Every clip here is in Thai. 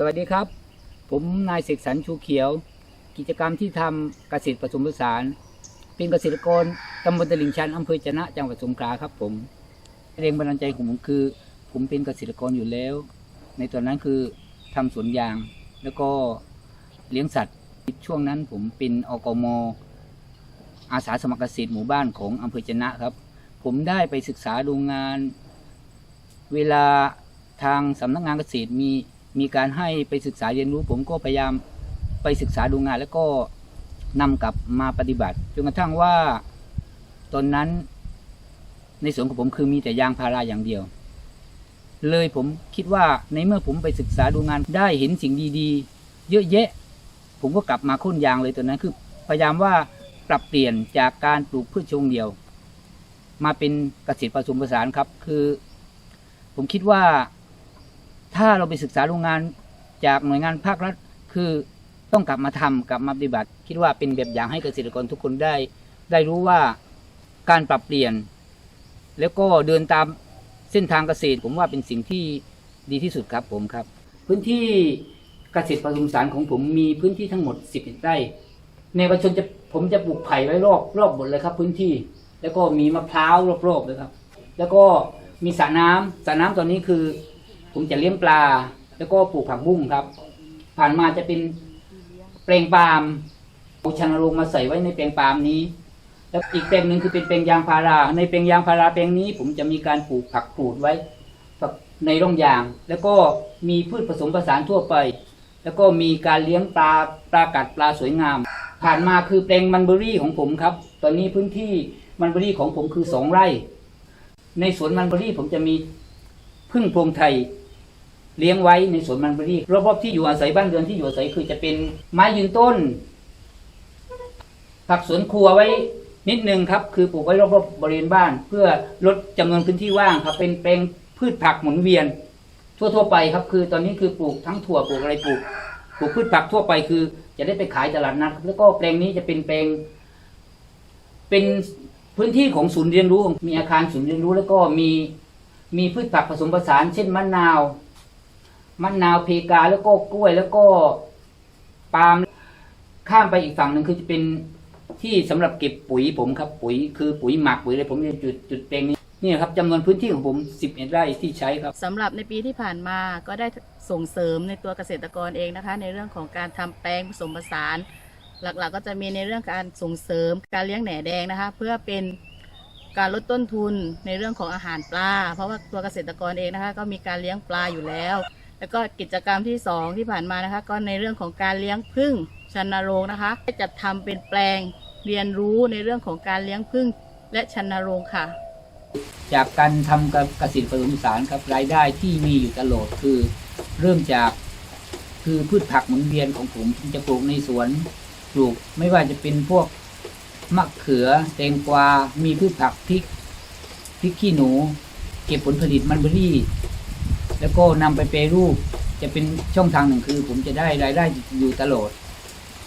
สวัสดีครับ ผมนายเสกสรรชูเขียว กิจกรรมที่ทำเกษตรผสมผสาน เป็นเกษตรกรตำบลตลิ่งชันอำเภอจะนะจังหวัดสงขลาครับผมแรงบันดาลใจของผมคือ ผมเป็นเกษตรกรอยู่แล้ว ในตอนนั้นคือทำสวนยาง แล้วก็เลี้ยงสัตว์ช่วงนั้นผมเป็นอกมอาสาสมัครเกษตรหมู่บ้านของอำเภอจะนะครับ ผมได้ไปศึกษาดูงาน เวลาทางสำนักงานเกษตรมี มีการให้ไปศึกษาเรียนรู้ ผมก็พยายามไปศึกษาดูงาน แล้วก็นำกลับมาปฏิบัติจนกระทั่งว่าตอนนั้นในสวนของผมคือมีแต่ยางพาราอย่างเดียว เลยผมคิดว่าในเมื่อผมไปศึกษาดูงานได้เห็นสิ่งดีๆ เยอะแยะ ผมก็กลับมาค้นยางเลยตอนนั้นคือพยายามว่าปรับเปลี่ยนจากการปลูกพืชชงเดียว มาเป็นเกษตรผสมผสานครับ คือ ผมคิดว่า ถ้าเราไปศึกษาโรงงานจากหน่วยงานภาครัฐ คือต้องกลับมาทำกลับมาปฏิบัติ คิดว่าเป็นแบบอย่างให้เกษตรกรทุกคนได้ ได้รู้ว่าการปรับเปลี่ยน แล้วก็เดินตามเส้นทางเกษตร ผมว่าเป็นสิ่งที่ดีที่สุดครับผมครับ พื้นที่เกษตรผสมสานของผมมีพื้นที่ทั้งหมด 10ไร่ในประชนจะผมจะปลูกไผ่ไว้รอบรอบหมดเลยครับ พื้นที่ แล้วก็มีมะพร้าวรอบๆเลยครับ แล้วก็มีสระน้ำสระน้ำตอนนี้คือ ผมจะเลี้ยงปลา แล้วก็ปลูกผักบุ้งครับ ผ่านมาจะเป็นแปลงปาล์มเอาชนโรงมาใส่ไว้ในแปลงปาล์มนี้ แล้วอีกแปลงหนึ่งคือเป็นแปลงยางพารา ในแปลงยางพาราแปลงนี้ ผมจะมีการปลูกผักปลูดไว้ในร่องยาง แล้วก็มีพืชผสมผสานทั่วไป แล้วก็มีการเลี้ยงปลาปลากัดปลาสวยงาม ผ่านมาคือแปลงมันเบอรี่ของผมครับ ตอนนี้พื้นที่มันเบอรี่ของผมคือสองไร่ ในสวนมันเบอรี่ผมจะมี พึ่งพรงไทยเลี้ยงไว้ในสวนมันบรี่รอบๆที่อยู่อาศัยบ้านเรือนที่อยู่อาศัยคือจะเป็นไม้ยืนต้น ผักสวนครัวไว้นิดนึงครับ คือปลูกไว้รอบๆบริเวณบ้าน เพื่อลดจำนวนพื้นที่ว่างครับ เป็นแปลงพืชผักหมุนเวียน ทั่วๆไปครับ คือตอนนี้คือปลูกทั้งถั่วปลูกอะไรปลูกปลูกพืชผักทั่วไปคือ จะได้ไปขายตลาดนัดแล้วก็แปลงนี้จะเป็นแปลง เป็นพื้นที่ของศูนย์เรียนรู้มีอาคารศูนย์เรียนรู้แล้วก็มี มีพืชผักผสมผสาน เช่นมะนาว มะนาวเพกาแล้วก็กล้วยแล้วก็ปาล์มข้ามไปอีกฝั่งหนึ่งคือจะเป็นที่สำหรับเก็บปุ๋ยผมครับ ปุ๋ยคือปุ๋ยหมักปุ๋ยอะไรผมจะจุดจุดแปลงนี้นี่ครับจำนวนพื้นที่ของผม 11 ไร่ที่ใช้ครับสำหรับในปีที่ผ่านมาก็ได้ส่งเสริมในตัวเกษตรกรเองนะคะ ในเรื่องของการทำแปลงผสมผสาน หลักๆ ก็จะมีในเรื่องการส่งเสริมการเลี้ยงแหน่แดงนะคะ เพื่อเป็น การลดต้นทุนในเรื่องของอาหารปลา เพราะว่าตัวเกษตรกรเองนะคะก็มีการเลี้ยงปลาอยู่แล้ว แล้วก็กิจกรรมที่สองที่ผ่านมานะคะก็ในเรื่องของการเลี้ยงผึ้งชันโรงนะคะจะทำเป็นแปลงเรียนรู้ในเรื่องของการเลี้ยงผึ้งและชันโรงค่ะ จากการทำกับเกษตรผสมสานครับรายได้ที่มีอยู่ตลอดคือ เริ่มจากคือพืชผักหมุนเวียนของผมจะปลูกในสวนปลูกไม่ว่าจะเป็นพวก มะเขือแตงกวา มีพืชผักพริกพริกขี้หนู เก็บผลผลิตมันเบอรี่ แล้วก็นำไปแปรรูป จะเป็นช่องทางหนึ่งคือ ผมจะได้รายได้อยู่ตลอด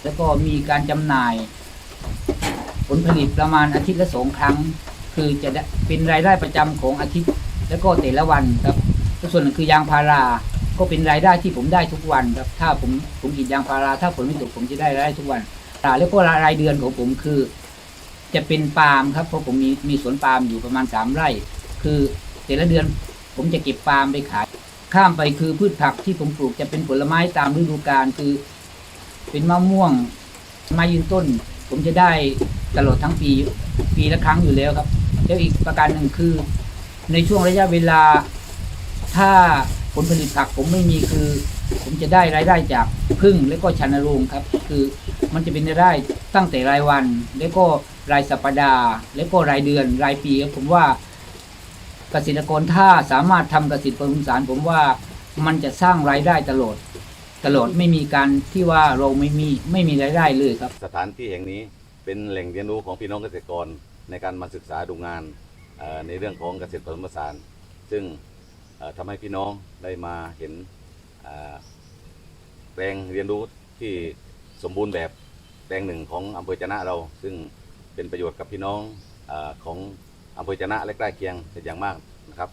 แล้วก็มีการจำหน่าย ผลผลิตประมาณอาทิตย์ละสองครั้ง คือจะได้เป็นรายได้ประจำของอาทิตย์ แล้วก็แต่ละวันครับส่วนหนึ่งคือยางพารา ก็เป็นรายได้ที่ผมได้ทุกวันครับ ถ้าผมผมกรีดยางพารา ถ้าฝนไม่ตกผมจะได้รายได้ทุกวันอ่แล้วก็รายเดือนของผมคือ จะเป็นปาล์มครับเพราะผมมีมีสวนปาล์มอยู่ประมาณสามไร่ คือแต่ละเดือนผมจะเก็บปาล์มไปขาย ข้ามไปคือพืชผักที่ผมปลูกจะเป็นผลไม้ตามฤดูกาลคือ เป็นมะม่วงไม้ยืนต้น ผมจะได้ตลอดทั้งปีปีละครั้งอยู่แล้วครับแล้วอีกประการหนึ่งคือ ในช่วงระยะเวลา ถ้าผลผลิตผักผมไม่มีคือ ผมจะได้รายได้จากพึ่งและก็ชันโรงครับ คือมันจะเป็นรายได้ตั้งแต่รายวัน แล้วก็ รายสัปดาห์ แล้วก็รายเดือนรายปีครับผมว่าเกษตรกรถ้าสามารถทำเกษตรผสมผสานผมว่ามันจะสร้างรายได้ตลอดตลอดไม่มีการที่ว่าเราไม่มีไม่มีรายได้เลยครับ สถานที่แห่งนี้เป็นแหล่งเรียนรู้ของพี่น้องเกษตรกรในการมาศึกษาดูงานในเรื่องของเกษตรผสมผสาน ซึ่งเอ่อทำให้พี่น้องได้มาเห็นแปลงเรียนรู้ที่สมบูรณ์แบบแปลงหนึ่งของอำเภอจะนะเรา ซึ่ง เป็นประโยชน์กับพี่น้องออของอำเภอจะนะและใกล้เคียงเป็นอย่างมากนะครับ